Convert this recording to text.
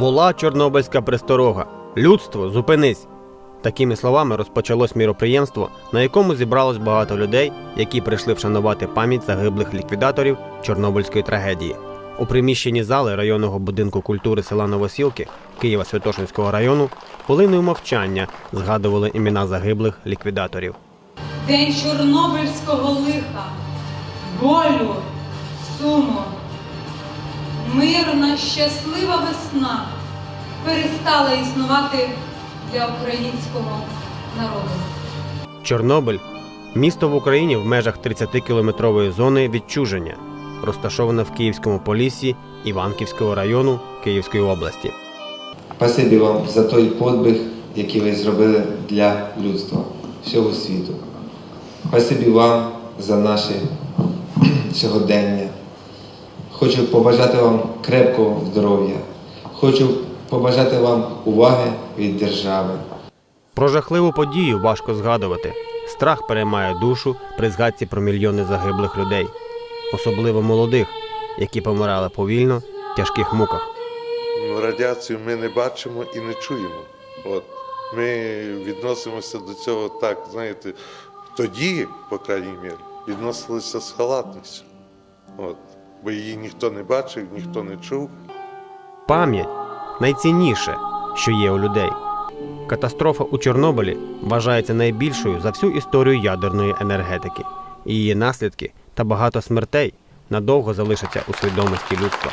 Вола Чорнобильська присторога. Людство, зупинись! Такими словами розпочалось міроприємство, на якому зібралось багато людей, які прийшли вшанувати пам'ять загиблих ліквідаторів Чорнобильської трагедії. У приміщенні зали районного будинку культури села Новосілки Києва Святошинського району хвилиною мовчання згадували імена загиблих ліквідаторів. День чорнобильського лиха, болю, суму. Мирна, щаслива весна перестала існувати для українського народу. Чорнобиль місто в Україні в межах 30-кілометрової зони відчуження, розташоване в Київському полісі Іванківського району Київської області. Спасибі вам за той подвиг, який ви зробили для людства, всього світу. Спасибі вам за наше сьогодення. Хочу побажати вам крепкого здоров'я. Хочу побажати вам уваги від держави. Про жахливу подію важко згадувати. Страх переймає душу при згадці про мільйони загиблих людей, особливо молодих, які помирали повільно в тяжких муках. Ну, Радіацію ми не бачимо і не чуємо. От. Ми відносимося до цього так, знаєте, тоді, по крайній мірі, відносилися з халатністю. От. Бо її ніхто не бачив, ніхто не чув. Пам'ять найцінніше, що є у людей. Катастрофа у Чорнобилі вважається найбільшою за всю історію ядерної енергетики. Її наслідки та багато смертей надовго залишаться у свідомості людства.